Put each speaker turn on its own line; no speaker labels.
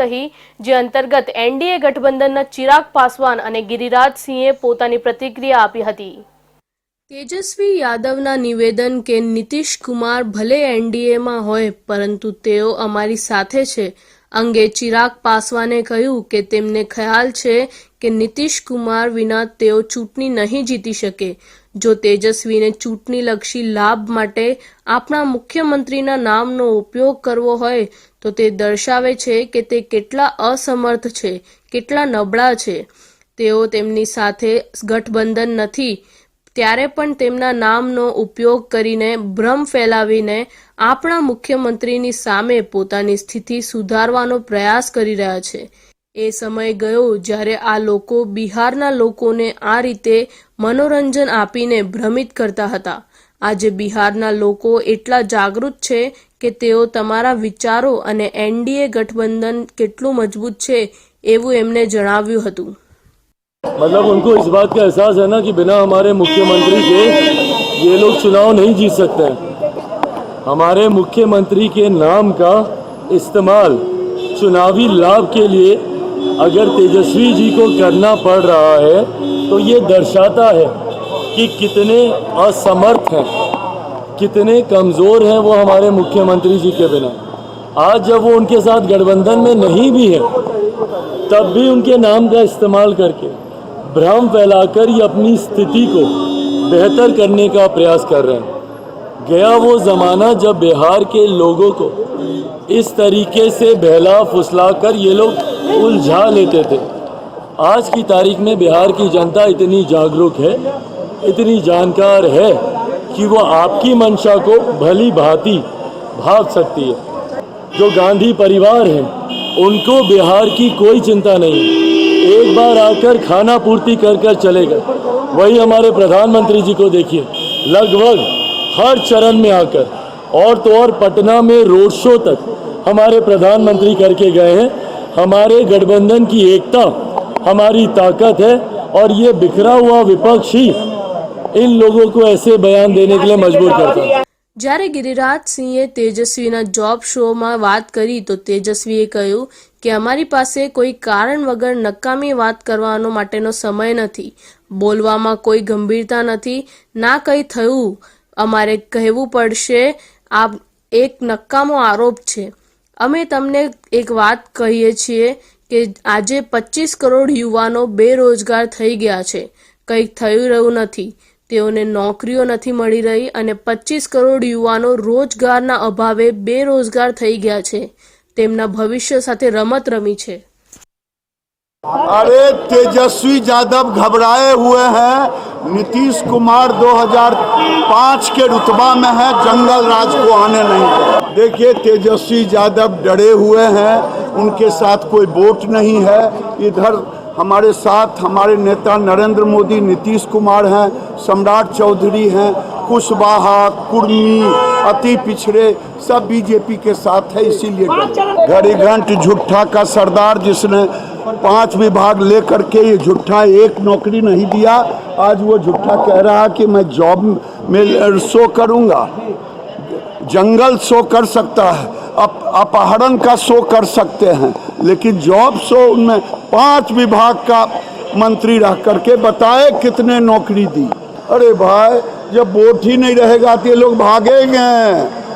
કહી, જે અંતર્ગત એનડીએ ગઠબંધનના ચિરાગ પાસવાન અને ગિરિરાજસિંહે પોતાની પ્રતિક્રિયા આપી હતી. તેજસ્વી યાદવના નિવેદન કે નીતિશ કુમાર ભલે એનડીએમાં હોય, પરંતુ તેઓ અમારી સાથે છે. અંગે ચિરાગ પાસવાને કહ્યું કે તેમને ખ્યાલ છે કે નીતિશ કુમાર વિના તેઓ ચૂંટણી નહીં જીતી શકે. જો તેજસ્વીને ચૂંટણીલક્ષી લાભ માટે આપણા મુખ્યમંત્રીના નામનો ઉપયોગ કરવો હોય, તો તે દર્શાવે છે કે તે કેટલા અસમર્થ છે, કેટલા નબળા છે. તેઓ તેમની સાથે ગઠબંધન નથી. ત્યારે પણ તેમના નામનો ઉપયોગ કરીને ભ્રમ ફેલાવીને આપણા મુખ્યમંત્રીની સામે પોતાની સ્થિતિ સુધારવાનો પ્રયાસ કરી રહ્યા છે. એ સમય ગયો જ્યારે આ લોકો બિહારના લોકોને આ રીતે મનોરંજન આપીને ભ્રમિત કરતા હતા આજે બિહારના લોકો એટલા જાગૃત છે કે તેઓ તમારા વિચારો અને એનડીએ ગઠબંધન કેટલું મજબૂત છે એવું એમને જણાવ્યું હતું
मतलब उनको इस बात का एहसास है ना कि बिना हमारे मुख्यमंत्री के ये लोग चुनाव नहीं जीत सकते हैं हमारे मुख्यमंत्री के नाम का इस्तेमाल चुनावी लाभ के लिए अगर तेजस्वी जी को करना पड़ रहा है तो ये दर्शाता है कि कितने असमर्थ हैं, कितने कमज़ोर हैं वो हमारे मुख्यमंत्री जी के बिना। आज जब वो उनके साथ गठबंधन में नहीं भी है, तब भी उनके नाम का इस्तेमाल करके भ्रम फैलाकर ये अपनी स्थिति को बेहतर करने का प्रयास कर रहे हैं। गया वो ज़माना जब बिहार के लोगों को इस तरीके से बहला फुसला कर ये लोग उलझा लेते थे। आज की तारीख में बिहार की जनता इतनी जागरूक है, इतनी जानकार है कि वो आपकी मंशा को भली भांति भाग सकती है। जो गांधी परिवार है, उनको बिहार की कोई चिंता नहीं। एक बार आकर खाना पूर्ति कर कर चले गए। वही हमारे प्रधानमंत्री जी को देखिए। लगभग हर चरण में आकर, और तो और पटना में रोड शो तक हमारे प्रधानमंत्री करके गए हैं। हमारे गठबंधन की एकता हमारी ताकत है और ये बिखरा हुआ विपक्ष ही इन लोगों को ऐसे बयान देने के लिए मजबूर करता है
જ્યારે ગિરિરાજ સિંહે તેજસ્વીના જોબ શોમાં વાત કરી તો તેજસ્વીએ કહ્યું કે અમારી પાસે કોઈ કારણ વગર નકામી વાત કરવાનો માટેનો સમય નથી બોલવામાં કોઈ ગંભીરતા નથી ના કંઈ થયું અમારે કહેવું પડશે આ એક નકામો આરોપ છે અમે તમને એક વાત કહીએ છીએ કે આજે પચીસ કરોડ યુવાનો બેરોજગાર થઈ ગયા છે. કંઈક થઈ રહ્યું નથી. તેઓને નોકરીઓ નથી મળી રહી અને પચીસ કરોડ યુવાનો રોજગારના અભાવે બેરોજગાર થઈ ગયા છે. તેમના ભવિષ્ય સાથે રમત રમી છે.
अरे तेजस्वी यादव घबराए हुए हैं। नीतीश कुमार 2005 के रुतबा में है जंगल राज को आने नहीं देखिए तेजस्वी यादव डरे हुए हैं उनके साथ कोई वोट नहीं है। इधर हमारे साथ हमारे नेता नरेंद्र मोदी नीतीश कुमार हैं सम्राट चौधरी हैं कुशवाहा कुर्मी अति पिछड़े सब बीजेपी के साथ है इसीलिए डरे। घंट झुट्ठा का सरदार जिसने पाँच विभाग लेकर के ये झुट्ठा एक नौकरी नहीं दिया। आज वो झुट्ठा कह रहा है कि मैं जॉब में शो करूँगा। जंगल शो कर सकता है अप, अपहरण का शो कर सकते हैं लेकिन जॉब शो उनमें पाँच विभाग का मंत्री रह करके बताए कितने नौकरी दी। अरे भाई जब वोट ही नहीं रहेगा तो ये लोग भागेंगे।